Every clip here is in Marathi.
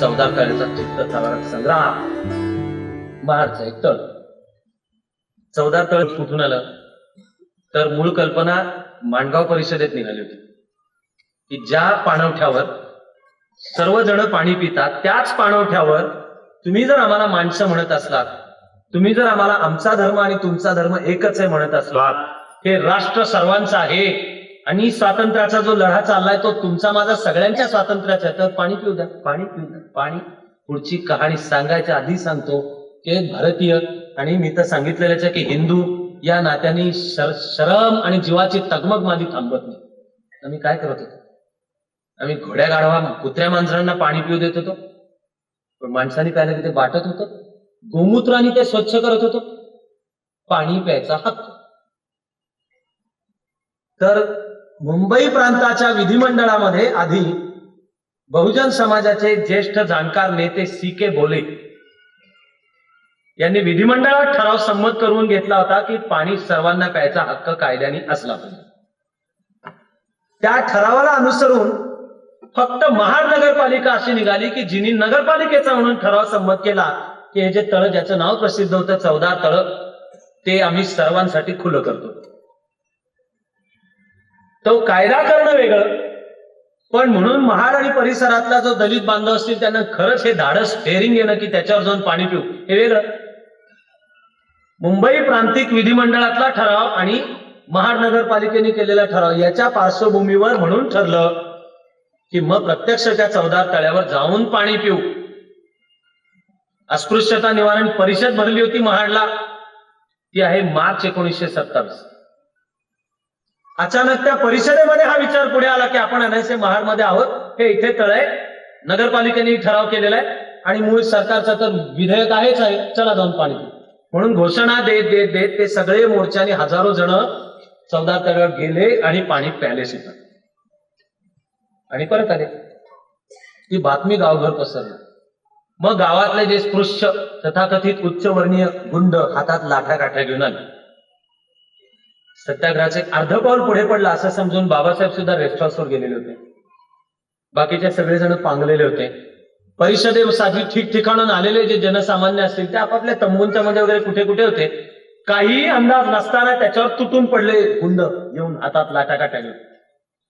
चौदा तळ्याचा चित्त संग्राम. महाडचा एक तळ. चौदा तळ कुठून आलं तर मूळ कल्पना माणगाव परिषदेत निघाली होती. की ज्या पाणवठ्यावर सर्वजण पाणी पितात त्याच पाणवठ्यावर तुम्ही जर आम्हाला माणसं म्हणत असलात तुम्ही जर आम्हाला आमचा धर्म आणि तुमचा धर्म एकच आहे म्हणत असलात हे राष्ट्र सर्वांचं आहे. आणि स्वातंत्र्याचा जो लढा चाललाय तो तुमचा माझा सगळ्यांच्या स्वातंत्र्याचा तर पाणी पिऊ द्या पाणी पिऊ द्या. पाणी पुढची कहाणी सांगायच्या आधी सांगतो की भारतीय आणि मी तर सांगितलेलंच आहे की हिंदू या नात्याने शर शरम आणि जीवाची तगमग माझी थांबत नाही. आम्ही काय करत होतो? आम्ही घोड्या गाढवा कुत्र्या मांजरांना पाणी पिऊ देत होतो. पण माणसाने प्यायला की ते वाटत होतं? गोमूत्राने ते स्वच्छ करत होतो. पाणी प्यायचा हक्क. तर मुंबई प्रांताच्या विधिमंडळामध्ये आधी बहुजन समाजाचे ज्येष्ठ जाणकार नेते सी के बोले. यांनी विधिमंडळात ठराव संमत करून घेतला होता की पाणी सर्वांना प्यायचा हक्क कायद्याने असला पाहिजे. त्या ठरावाला अनुसरून फक्त महानगरपालिका अशी निघाली की जिनी नगरपालिकेचा म्हणून ठराव संमत केला की हे जे तळ ज्याचं नाव प्रसिद्ध होतं चौदा तळ ते आम्ही सर्वांसाठी खुलं करतो. तो कायदा करणं वेगळं. पण म्हणून महाड आणि परिसरातला जो दलित बांधव असतील त्यांना खरंच हे धाडस फेरिंग येणं की त्याच्यावर जाऊन पाणी पिऊ. हे वेगळं. मुंबई प्रांतिक विधिमंडळातला ठराव आणि महाड नगरपालिकेने केलेला ठराव याच्या पार्श्वभूमीवर म्हणून ठरलं की मग प्रत्यक्ष त्या चौदार तळ्यावर जाऊन पाणी पिऊ. अस्पृश्यता निवारण परिषद भरली होती महाडला. ती आहे मार्च एकोणीसशे सत्तावीस. अचानक त्या परिषदेमध्ये हा विचार पुढे आला की आपण एनआयसी महाडमध्ये आहोत. हे इथे तळ आहे नगरपालिकेने ठराव केलेला आहे. आणि मूळ सरकारचं तर विधेयक आहेच आहे. चला जाऊन पाणी म्हणून घोषणा देत देत देत ते सगळे मोर्चाने हजारो जण चौदा तळ्यावर गेले आणि पाणी प्याले सुद्धा. आणि परत आले. ती बातमी गावभर पसरली. मग गावातले जे स्पृश्य तथाकथित उच्चवर्णीय गुंड हातात लाठा काठ्या घेऊन आले. सत्याग्रहाचे अर्ध पाऊल पुढे पडलं असं समजून बाबासाहेब सुद्धा रेस्ट हाऊसवर गेलेले होते. बाकीचे सगळेजण पांगलेले होते. परिषदेसाठी ठिकठिकाणून आलेले जे जनसामान्य असतील ते आपापल्या तंबूंच्या मध्ये वगैरे कुठे कुठे होते. काही अंदाज नसताना त्याच्यावर तुटून पडले गुंड येऊन हातात लाटा काट्या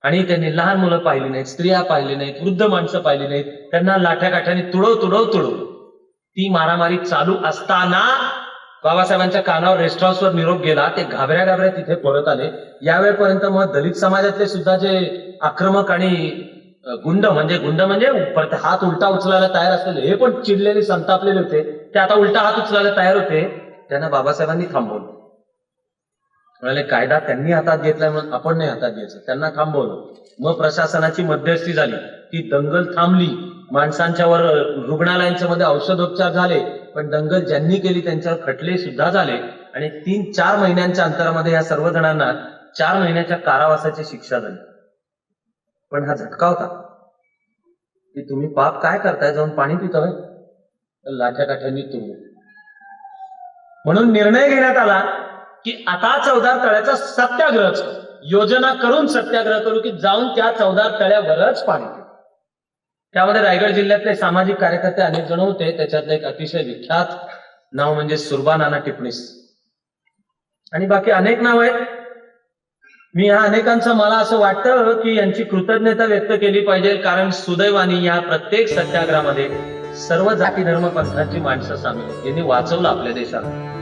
आणि त्यांनी लहान मुलं पाहिली नाहीत स्त्रिया पाहिली नाहीत वृद्ध माणसं पाहिली नाहीत. त्यांना लाठ्या काठ्याने तुडव तुडव तुडव. ती मारामारी चालू असताना बाबासाहेबांच्या कानावर रेस्ट हाऊसवर निरोप गेला ते घाबऱ्या घाबऱ्या तिथे परत आले. यावेळेपर्यंत मग दलित समाजातले सुद्धा जे आक्रमक आणि गुंड म्हणजे गुंड म्हणजे परत हात उलटा उचलायला तयार असलेले हे पण चिडलेले संतापलेले होते. ते आता उलटा हात उचलायला तयार होते. त्यांना बाबासाहेबांनी थांबवलं. म्हणाले कायदा त्यांनी हातात घेतलाय म्हणून आपण नाही हातात घ्यायचं. त्यांना थांबवलं. मग प्रशासनाची मध्यस्थी झाली. ती दंगल थांबली. माणसांच्यावर रुग्णालयांच्या मध्ये औषधोपचार झाले. पण दंगल ज्यांनी केली त्यांच्यावर खटले सुद्धा झाले. आणि तीन चार महिन्यांच्या अंतरामध्ये या सर्व जणांना चार महिन्याच्या कारावासाची शिक्षा झाली. पण हा झटका होता. की तुम्ही पाप काय करताय? जाऊन पाणी पितोय लाठ्या काठ्यांनी तुम्ही. म्हणून निर्णय घेण्यात आला की आता चौदार तळ्याचा सत्याग्रह योजना करून सत्याग्रह करू की जाऊन त्या चौदार तळ्यावरच पाणी त्यामध्ये रायगड जिल्ह्यातले सामाजिक कार्यकर्ते अनेक जण होते. त्याच्यातलं एक अतिशय विख्यात नाव म्हणजे सुरबा नाना टिपणीस. आणि बाकी अनेक नाव आहेत. मी ह्या अनेकांचं मला असं वाटतं की यांची कृतज्ञता व्यक्त केली पाहिजे. कारण सुदैवानी या प्रत्येक सत्याग्रहामध्ये सर्व जाती धर्म पंथाची माणसं सामील यांनी वाचवलं आपल्या देशाला.